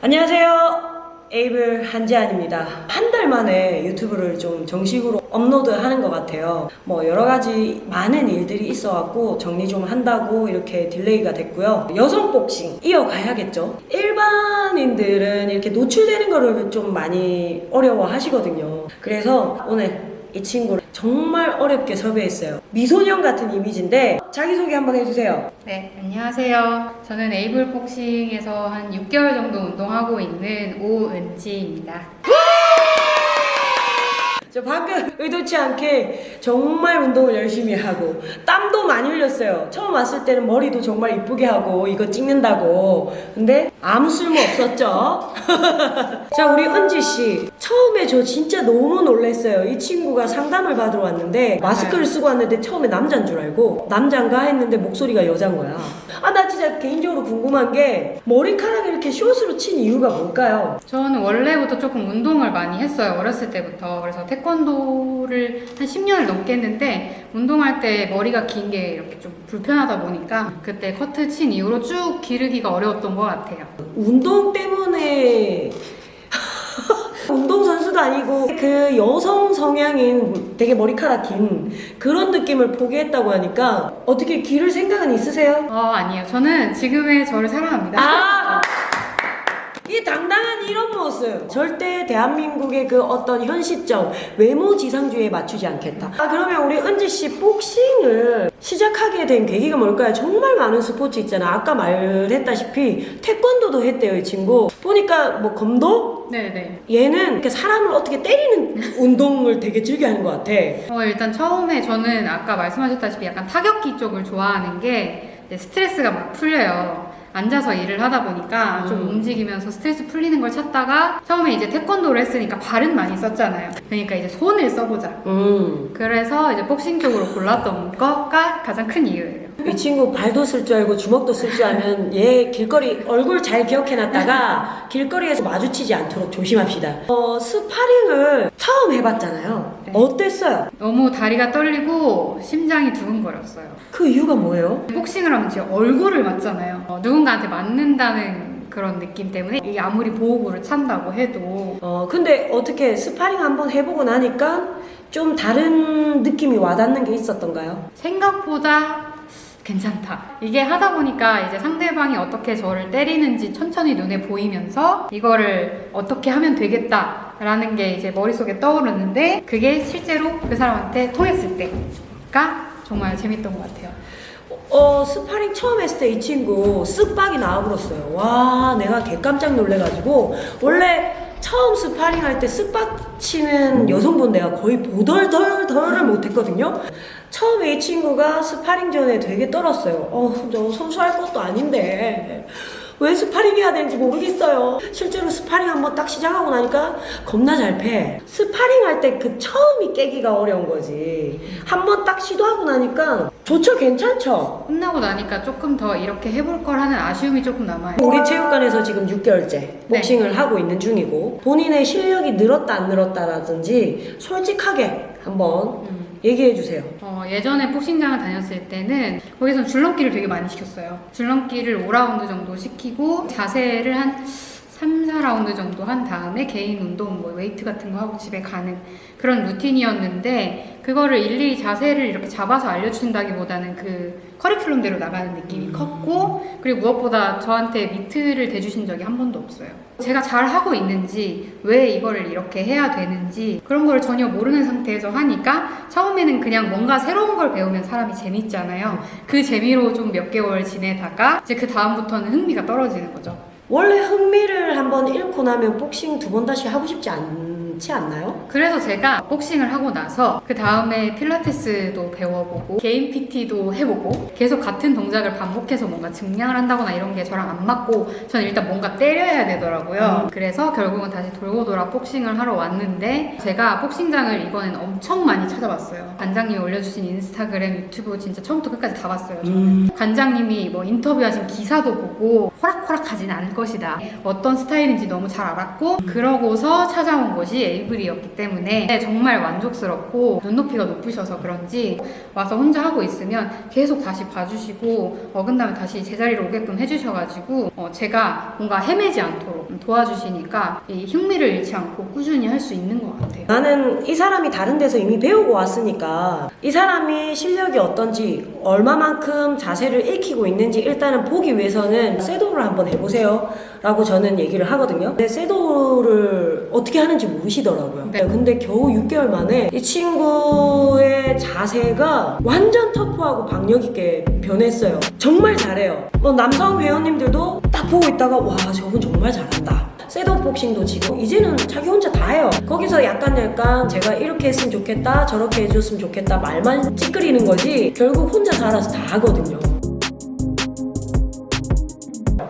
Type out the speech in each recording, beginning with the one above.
안녕하세요. 에이블 한지안입니다. 한 달 만에 유튜브를 좀 정식으로 업로드 하는 것 같아요. 뭐 여러 가지 많은 일들이 있어갖고 정리 좀 한다고 이렇게 딜레이가 됐고요. 여성 복싱 이어가야겠죠. 일반인들은 이렇게 노출되는 거를 좀 많이 어려워 하시거든요. 그래서 오늘 이 친구를 정말 어렵게 섭외했어요. 미소년 같은 이미지인데 자기소개 한번 해주세요. 네, 안녕하세요. 저는 에이블 복싱에서 한 6개월 정도 운동하고 있는 오은지입니다. 저 방금 의도치 않게 정말 운동을 열심히 하고 땀도 많이 흘렸어요. 처음 왔을 때는 머리도 정말 이쁘게 하고 이거 찍는다고. 근데 아무 쓸모 없었죠. 자, 우리 은지 씨. 처음에 저 진짜 너무 놀랐어요. 이 친구가 상담을 받으러 왔는데 마스크를 쓰고 왔는데 처음에 남자인 줄 알고 남자인가 했는데 목소리가 여자인 거야. 아, 나 진짜 개인적으로 궁금한 게 머리카락을 이렇게 숏으로 친 이유가 뭘까요? 저는 원래부터 조금 운동을 많이 했어요. 어렸을 때부터. 그래서 태 권도를 한 10년을 넘게 했는데 운동할 때 머리가 긴 게 이렇게 좀 불편하다 보니까 그때 커트 친 이후로 쭉 기르기가 어려웠던 것 같아요. 운동 때문에 운동 선수도 아니고 그 여성 성향인 되게 머리카락 긴 그런 느낌을 포기했다고 하니까 어떻게 기를 생각은 있으세요? 어, 아니에요. 저는 지금의 저를 사랑합니다. 아! 이 이런 모습 절대 대한민국의 그 어떤 현 시점 외모 지상주의에 맞추지 않겠다 아 그러면 우리 은지 씨 복싱을 시작하게 된 계기가 뭘까요? 정말 많은 스포츠 있잖아 아까 말했다시피 태권도도 했대요 이 친구 보니까 뭐 검도? 네네. 얘는 이렇게 사람을 어떻게 때리는 운동을 되게 즐겨하는 것 같아 어, 일단 처음에 저는 아까 말씀하셨다시피 약간 타격기 쪽을 좋아하는 게 스트레스가 막 풀려요. 앉아서 일을 하다 보니까 좀 음. 움직이면서 스트레스 풀리는 걸 찾다가 처음에 이제 태권도를 했으니까 발은 많이 썼잖아요. 그러니까 이제 손을 써보자. 음. 그래서 이제 복싱 쪽으로 골랐던 거가 가장 큰 이유예요. 이 친구 발도 쓸 줄 알고 주먹도 쓸 줄 알면 얘 길거리 얼굴 잘 기억해놨다가 길거리에서 마주치지 않도록 조심합시다. 어, 스파링을 처음 해봤잖아요. 네. 어땠어요? 너무 다리가 떨리고 심장이 두근거렸어요. 그 이유가 뭐예요? 복싱을 하면 제 얼굴을 맞잖아요. 어, 누군가한테 맞는다는 그런 느낌 때문에 이게 아무리 보호구를 찬다고 해도 어, 근데 어떻게 스파링 한번 해보고 나니까 좀 다른 느낌이 와닿는 게 있었던가요? 생각보다 괜찮다. 이게 하다 보니까 이제 상대방이 어떻게 저를 때리는지 천천히 눈에 보이면서 이거를 어떻게 하면 되겠다라는 게 이제 머릿속에 떠오르는데 그게 실제로 그 사람한테 통했을 때가 정말 재밌던 것 같아요. 어, 스파링 처음 했을 때 이 친구 쓱박이 나와버렸어요. 와, 내가 개 깜짝 놀래가지고, 원래 처음 스파링 할때 쓱박 치는 여성분 내가 거의 보덜덜덜을 못했거든요. 처음에 이 친구가 스파링 전에 되게 떨었어요. 어, 저 선수할 것도 아닌데. 왜 스파링 해야 되는지 모르겠어요. 실제로 스파링 한번 딱 시작하고 나니까 겁나 잘 패. 스파링 할 때 그 처음이 깨기가 어려운 거지. 한번 딱 시도하고 나니까 좋죠, 괜찮죠? 끝나고 나니까 조금 더 이렇게 해볼 걸 하는 아쉬움이 조금 남아요. 우리 체육관에서 지금 6개월째 복싱을 하고 있는 중이고 본인의 실력이 늘었다 안 늘었다라든지 솔직하게 한번 음. 얘기해 주세요. 어, 예전에 복싱장을 다녔을 때는 거기서 줄넘기를 되게 많이 시켰어요. 줄넘기를 5라운드 정도 시키고 자세를 한 3, 4라운드 정도 한 다음에 개인 운동, 뭐 웨이트 같은 거 하고 집에 가는 그런 루틴이었는데 그거를 일일이 자세를 이렇게 잡아서 알려준다기보다는 그 커리큘럼대로 나가는 느낌이 컸고 그리고 무엇보다 저한테 미트를 대주신 적이 한 번도 없어요. 제가 잘 하고 있는지 왜 이거를 이렇게 해야 되는지 그런 걸 전혀 모르는 상태에서 하니까 처음에는 그냥 뭔가 새로운 걸 배우면 사람이 재밌잖아요. 그 재미로 좀 몇 개월 지내다가 이제 그 다음부터는 흥미가 떨어지는 거죠. 원래 흥미를 한번 잃고 나면 복싱 두 번 다시 하고 싶지 않 지 않나요? 그래서 제가 복싱을 하고 나서 그 다음에 필라테스도 배워보고 개인 PT도 해보고 계속 같은 동작을 반복해서 뭔가 증량을 한다거나 이런 게 저랑 안 맞고 저는 일단 뭔가 때려야 되더라고요. 그래서 결국은 다시 돌고 돌아 복싱을 하러 왔는데 제가 복싱장을 이번엔 엄청 많이 찾아봤어요. 관장님이 올려주신 인스타그램, 유튜브 진짜 처음부터 끝까지 다 봤어요. 저는. 음. 관장님이 뭐 인터뷰하신 기사도 보고 호락호락하진 않을 것이다. 어떤 스타일인지 너무 잘 알았고 그러고서 찾아온 곳이 에이블이었기 때문에 정말 만족스럽고 눈높이가 높으셔서 그런지 와서 혼자 하고 있으면 계속 다시 봐주시고 어긋나면 다시 제자리로 오게끔 해주셔가지고 어, 제가 뭔가 헤매지 않도록 도와주시니까 이 흥미를 잃지 않고 꾸준히 할 수 있는 것 같아요. 나는 이 사람이 다른 데서 이미 배우고 왔으니까 이 사람이 실력이 어떤지 얼마만큼 자세를 익히고 있는지 일단은 보기 위해서는 셋도를 한번 해보세요 라고 저는 얘기를 하거든요 근데 셋도를 어떻게 하는지 모르시 더라고요 네. 근데 겨우 6개월 만에 이 친구의 자세가 완전 터프하고 박력 있게 변했어요 정말 잘해요 뭐 남성 회원님들도 딱 보고 있다가 와 저분 정말 잘한다 셋업 복싱도 지금 이제는 자기 혼자 다 해요. 거기서 약간 약간 제가 이렇게 했으면 좋겠다, 저렇게 해줬으면 좋겠다 말만 찌끄리는 거지 결국 혼자 살아서 다 하거든요.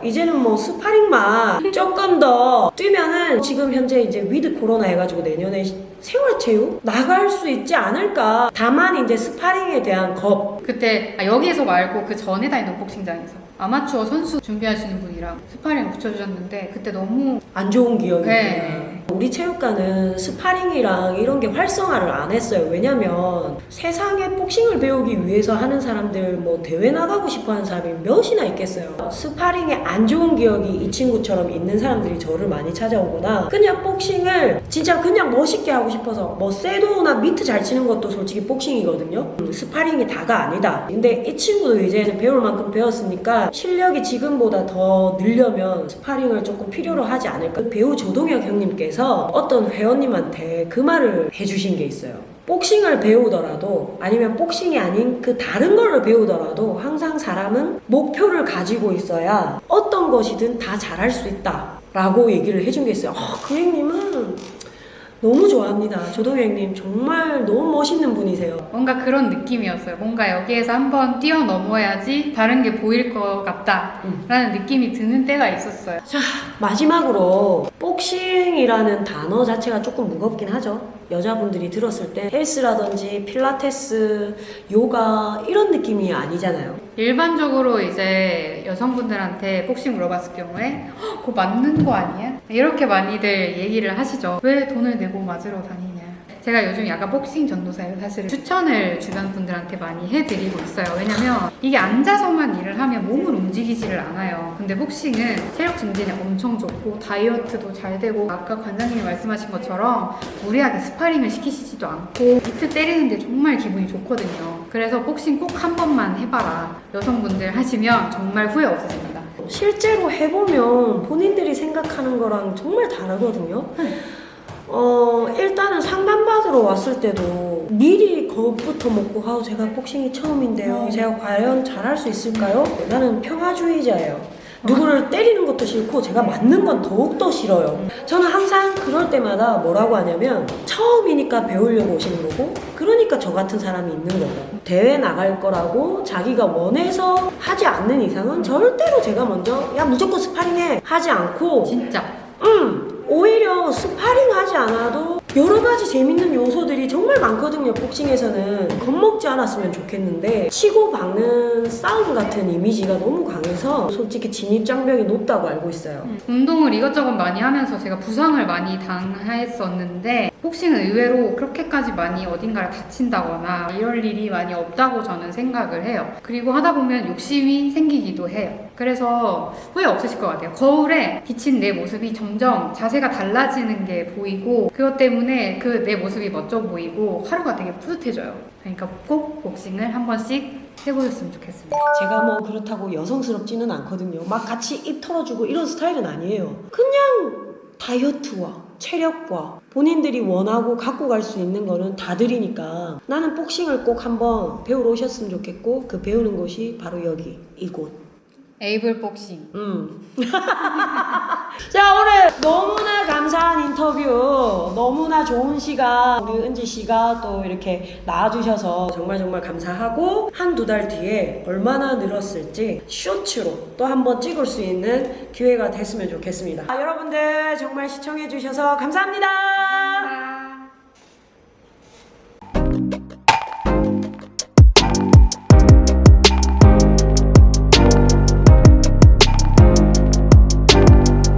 이제는 뭐 스파링만 조금 더 뛰면은 지금 현재 이제 위드 코로나 해가지고 내년에 생활체육 나갈 수 있지 않을까. 다만 이제 스파링에 대한 겁. 그때 아, 여기에서 말고 그 전에 다니던 복싱장에서 아마추어 선수 준비하시는 분이랑 스파링 붙여주셨는데 그때 너무 안 좋은 기억이 네. 우리 체육관은 스파링이랑 이런 게 활성화를 안 했어요. 왜냐면 세상에 복싱을 배우기 위해서 하는 사람들 뭐 대회 나가고 싶어 하는 사람이 몇이나 있겠어요. 스파링에 안 좋은 기억이 이 친구처럼 있는 사람들이 저를 많이 찾아오거나 그냥 복싱을 진짜 그냥 멋있게 하고 싶어서 뭐 세도나 미트 잘 치는 것도 솔직히 복싱이거든요. 음, 스파링이 다가 아니다. 근데 이 친구도 이제는 배울 만큼 배웠으니까 실력이 지금보다 더 늘려면 스파링을 조금 필요로 하지 않을까. 배우 조동혁 형님께서 어떤 회원님한테 그 말을 해주신 게 있어요. 복싱을 배우더라도 아니면 복싱이 아닌 그 다른 거를 배우더라도 항상 사람은 목표를 가지고 있어야 어떤 것이든 다 잘할 수 있다. 라고 얘기를 해준 게 있어요. 아, 그 형님은 너무 좋아합니다. 형님 정말 너무 멋있는 분이세요. 뭔가 그런 느낌이었어요. 뭔가 여기에서 한번 뛰어넘어야지 다른 게 보일 것 같다라는 느낌이 드는 때가 있었어요. 자, 마지막으로 복싱이라는 단어 자체가 조금 무겁긴 하죠. 여자분들이 들었을 때 헬스라든지 필라테스, 요가 이런 느낌이 아니잖아요. 일반적으로 이제 여성분들한테 복싱 물어봤을 경우에 "헉, 그거 맞는 거 아니야? 이렇게 많이들 얘기를 하시죠. 왜 돈을 내고 맞으러 다니냐? 제가 요즘 약간 복싱 전도사예요. 사실 추천을 주변 분들한테 많이 해드리고 있어요. 왜냐면 이게 앉아서만 일을 하면 몸을 움직이지를 않아요. 근데 복싱은 체력 증진에 엄청 좋고 다이어트도 잘 되고 아까 관장님이 말씀하신 것처럼 무리하게 스파링을 시키시지도 않고 비트 때리는데 정말 기분이 좋거든요. 그래서 복싱 꼭 한 번만 해봐라. 여성분들 하시면 정말 후회 없으십니다. 실제로 해보면 본인들이 생각하는 거랑 정말 다르거든요. 어, 일단은 상담받으러 왔을 때도 미리 겁부터 먹고, 아우, 제가 복싱이 처음인데요. 제가 과연 잘할 수 있을까요? 나는 평화주의자예요. 누구를 때리는 것도 싫고, 제가 맞는 건 더욱더 싫어요. 저는 항상 그럴 때마다 뭐라고 하냐면, 처음이니까 배우려고 오시는 거고, 그러니까 저 같은 사람이 있는 거고, 대회 나갈 거라고 자기가 원해서 하지 않는 이상은 절대로 제가 먼저, 야, 무조건 스파링해! 하지 않고, 진짜 음, 오히려 스파링 하지 않아도 여러 가지 재밌는 요소들이 정말 많거든요, 복싱에서는. 겁먹지 않았으면 좋겠는데, 치고 박는 싸움 같은 이미지가 너무 강해서 솔직히 진입장벽이 높다고 알고 있어요. 음, 운동을 이것저것 많이 하면서 제가 부상을 많이 당했었는데 복싱은 의외로 그렇게까지 많이 어딘가를 다친다거나 이럴 일이 많이 없다고 저는 생각을 해요. 그리고 하다 보면 욕심이 생기기도 해요. 그래서 후회 없으실 것 같아요. 거울에 비친 내 모습이 점점 자세가 달라지는 게 보이고 그것 때문에 그 내 모습이 멋져 보이고 하루가 되게 뿌듯해져요. 그러니까 꼭 복싱을 한 번씩 해보셨으면 좋겠습니다. 제가 뭐 그렇다고 여성스럽지는 않거든요. 막 같이 입 털어주고 이런 스타일은 아니에요. 그냥 다이어트와 체력과 본인들이 원하고 갖고 갈 수 있는 거는 다들이니까 나는 복싱을 꼭 한번 배우러 오셨으면 좋겠고 그 배우는 곳이 바로 여기 이곳. 에이블 복싱. 음. 자 오늘 너무나 감사한 인터뷰 너무나 좋은 시간 우리 은지 씨가 또 이렇게 나와주셔서 정말 정말 감사하고 한두 달 뒤에 얼마나 늘었을지 쇼츠로 또 한번 찍을 수 있는 기회가 됐으면 좋겠습니다 아, 여러분들 정말 시청해 주셔서 감사합니다